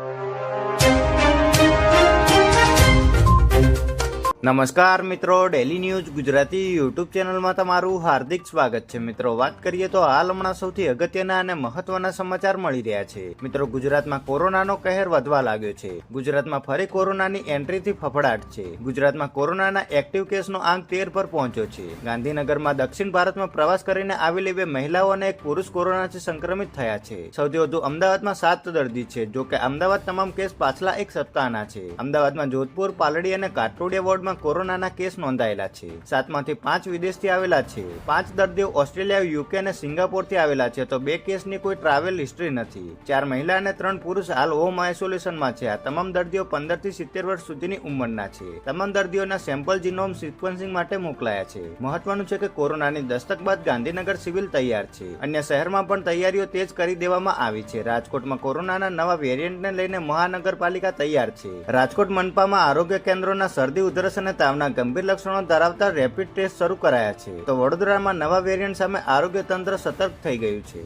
you. નમસ્કાર મિત્રો daily news Gujarati YouTube ચેનલમાં તમારું હાર્દિક સ્વાગત છે. મિત્રો, વાત કરીએ તો હાલ હમણાં સૌથી અગત્યના અને મહત્વના સમાચાર મળી રહ્યા છે. મિત્રો, ગુજરાતમાં કોરોનાનો કહેર વધવા લાગ્યો છે. ગુજરાતમાં ફરી કોરોનાની એન્ટ્રીથી ફફડાટ છે. ગુજરાતમાં કોરોનાના એક્ટિવ કેસનો આંક તેર પર પહોંચ્યો છે. ગાંધીનગરમાં દક્ષિણ ભારતમાં પ્રવાસ કરીને આવેલી બે મહિલાઓ અને એક પુરુષ કોરોનાથી સંક્રમિત થયા છે. સૌથી વધુ અમદાવાદમાં સાત દર્દી છે જો કે અમદાવાદ તમામ કેસ પાછલા એક સપ્તાહના છે. અમદાવાદમાં જોધપુર, પાલડી અને કાટોડિયા વોર્ડમાં કોરોનાના કેસ નોંધાયેલા છે. સાતમાંથી પાંચ વિદેશથી આવેલા છે. પાંચ દર્દીઓ ઓસ્ટ્રેલિયા યુકે અને સિંગાપોરથી આવેલા છે. તો બે કેસની કોઈ ટ્રાવેલ હિસ્ટ્રી નથી. ચાર મહિલા અને ત્રણ પુરુષ હાલ હોમ આઇસોલેશનમાં છે. આ તમામ દર્દીઓ પંદરથી સિત્તેર વર્ષ સુધીની ઉંમરના છે. તમામ દર્દીઓના સેમ્પલ જીનોમ સિક્વન્સિંગ માટે મોકલાયા છે. મહત્વનું છે કે કોરોનાની દસ્તક બાદ ગાંધીનગર સિવિલ તૈયાર છે. અન્ય શહેરમાં પણ તૈયારીઓ તેજ કરી દેવામાં આવી છે. રાજકોટમાં કોરોનાના નવા વેરિયન્ટને લઈને મહાનગરપાલિકા તૈયાર છે. રાજકોટ મનપામાં આરોગ્ય કેન્દ્રોના શરદી ઉધરસ અને તાવના ગંભીર લક્ષણો ધરાવતા રેપિડ ટેસ્ટ શરૂ કરાયા છે. તો વડોદરામાં નવા વેરિયન્ટ સામે આરોગ્ય તંત્ર સતર્ક થઈ ગયું છે.